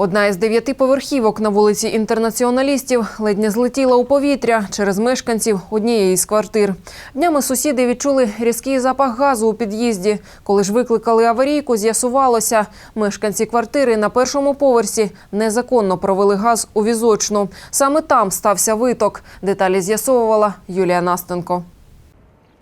Одна із дев'яти поверхівок на вулиці інтернаціоналістів ледь не злетіла у повітря через мешканців однієї з квартир. Днями сусіди відчули різкий запах газу у під'їзді. Коли ж викликали аварійку, з'ясувалося, мешканці квартири на першому поверсі незаконно провели газ у візочну. Саме там стався виток. Деталі з'ясовувала Юлія Настенко.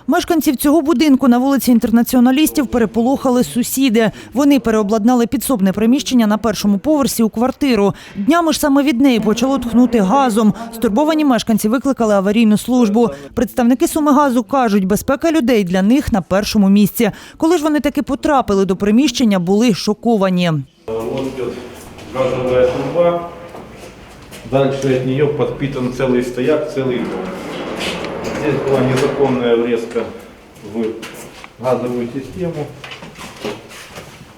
Мешканців цього будинку на вулиці інтернаціоналістів переполохали сусіди. Вони переобладнали підсобне приміщення на першому поверсі у квартиру. Днями ж саме від неї почало тхнути газом. Стурбовані мешканці викликали аварійну службу. Представники Сумигазу кажуть, безпека людей для них на першому місці. Коли ж вони таки потрапили до приміщення, були шоковані. Газовая труба. Дальше от нее подпитан целый стояк, целый дом. Здесь была незаконная врезка в газовую систему.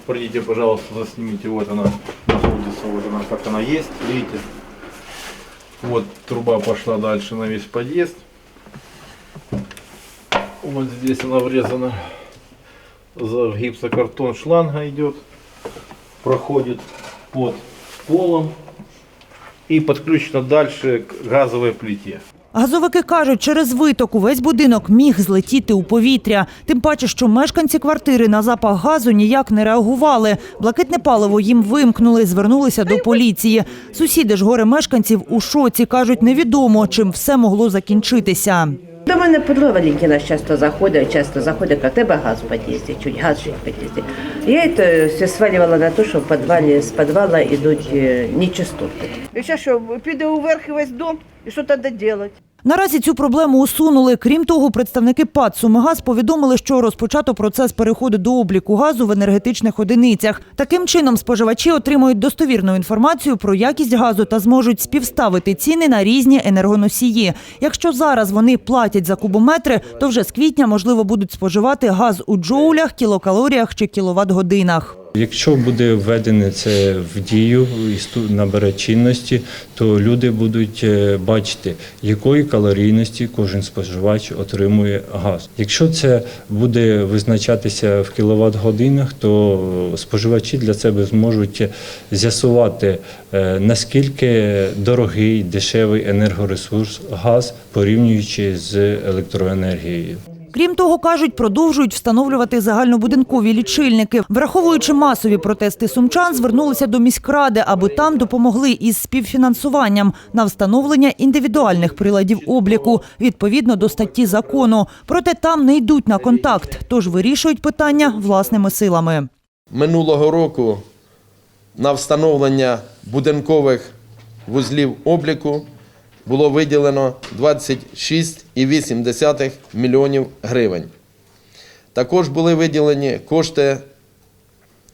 Придите, пожалуйста, заснимите. Вот она находится, вот она, как она есть. Видите? Вот труба пошла дальше на весь подъезд. Вот здесь она врезана. За гипсокартон шланга идет проходит под полом и подключена дальше к газовой плите. Газовики кажуть, через виток увесь будинок міг злетіти у повітря. Тим паче, що мешканці квартири на запах газу ніяк не реагували. Блакитне паливо їм вимкнули, звернулися до поліції. Сусіди ж горе мешканців у шоці кажуть, невідомо, чим все могло закінчитися. До мене подруга Валентина часто заходить, часто заходить, а тебе газ в під'їзді, чуть газ в під'їзді. Я це все свалювала на те, що в підвалі, з підвала йдуть е, нечистоти. І зараз що, піде уверх і весь дом, і що тоді робити? Наразі цю проблему усунули. Крім того, представники ПАД «Сумигаз» повідомили, що розпочато процес переходу до обліку газу в енергетичних одиницях. Таким чином, споживачі отримують достовірну інформацію про якість газу та зможуть співставити ціни на різні енергоносії. Якщо зараз вони платять за кубометри, то вже з квітня можливо будуть споживати газ у джоулях, кілокалоріях чи кіловат-годинах. Якщо буде введене це в дію і набере чинності, то люди будуть е, бачити, якої калорійності кожен споживач отримує газ. Якщо це буде визначатися в кіловат-годинах, то споживачі для себе зможуть з'ясувати, е, наскільки дорогий, дешевий енергоресурс газ порівнюючи з електроенергією. Крім того, кажуть, продовжують встановлювати загальнобудинкові лічильники. Враховуючи масові протести сумчан, звернулися до міськради, аби там допомогли із співфінансуванням на встановлення індивідуальних приладів обліку відповідно до статті закону. Проте там не йдуть на контакт, тож вирішують питання власними силами. минулого року на встановлення будинкових вузлів обліку було виділено 26,8 мільйонів гривень. Також були виділені кошти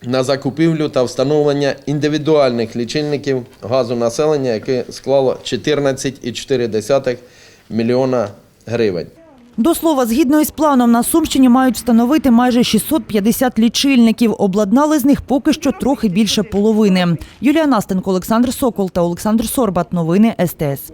на закупівлю та встановлення індивідуальних лічильників газу населення, яке склало 14,4 мільйона гривень. До слова, згідно із планом, на Сумщині мають встановити майже 650 лічильників. Обладнали з них поки що трохи більше половини. Юлія Настенко, Олександр Сокол та Олександр Сорбат. Новини СТС.